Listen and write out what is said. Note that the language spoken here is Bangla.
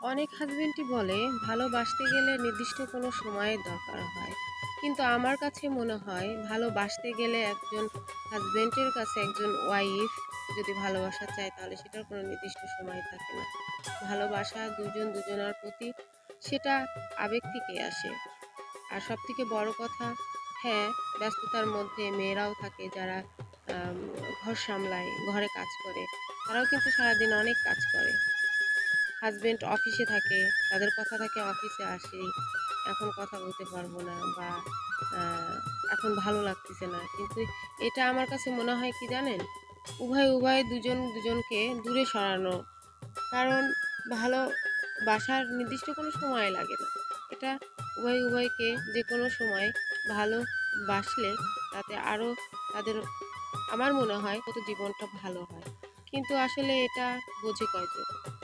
অনেক হাজবেন্ডই বলে, ভালোবাসতে গেলে নির্দিষ্ট কোনো সময়ের দরকার হয়। কিন্তু আমার কাছে মনে হয়, ভালোবাসতে গেলে একজন হাজবেন্ডের কাছে একজন ওয়াইফ যদি ভালোবাসা চায়, তাহলে সেটার কোনো নির্দিষ্ট সময় থাকে না। ভালোবাসা দুজন দুজনার প্রতি সেটা আবেগ থেকে আসে। আর সব থেকে বড় কথা হ্যাঁ ব্যস্ততার মধ্যে মেয়েরাও থাকে যারা ঘর সামলায়, ঘরে কাজ করে। তারাও কিন্তু সারাদিন অনেক কাজ করে। হাজবেন্ড অফিসে থাকে, তাদের কথা থাকে অফিসে আসি, এখন কথা বলতে পারব না বা এখন ভালো লাগতেছে না। কিন্তু এটা আমার কাছে মনে হয় কি জানেন? উভয় উভয় দুজন, দুজনকে দূরে সরানো। কারণ ভালো বাসার নির্দিষ্ট কোনো সময় লাগে না। এটা উভয়, উভয়কে যে কোনো সময় ভালো বাসলে তাতে আরও তাদের, আমার মনে হয় কত জীবনটা ভালো হয়। কিন্তু আসলে এটা বোঝে কয়জন?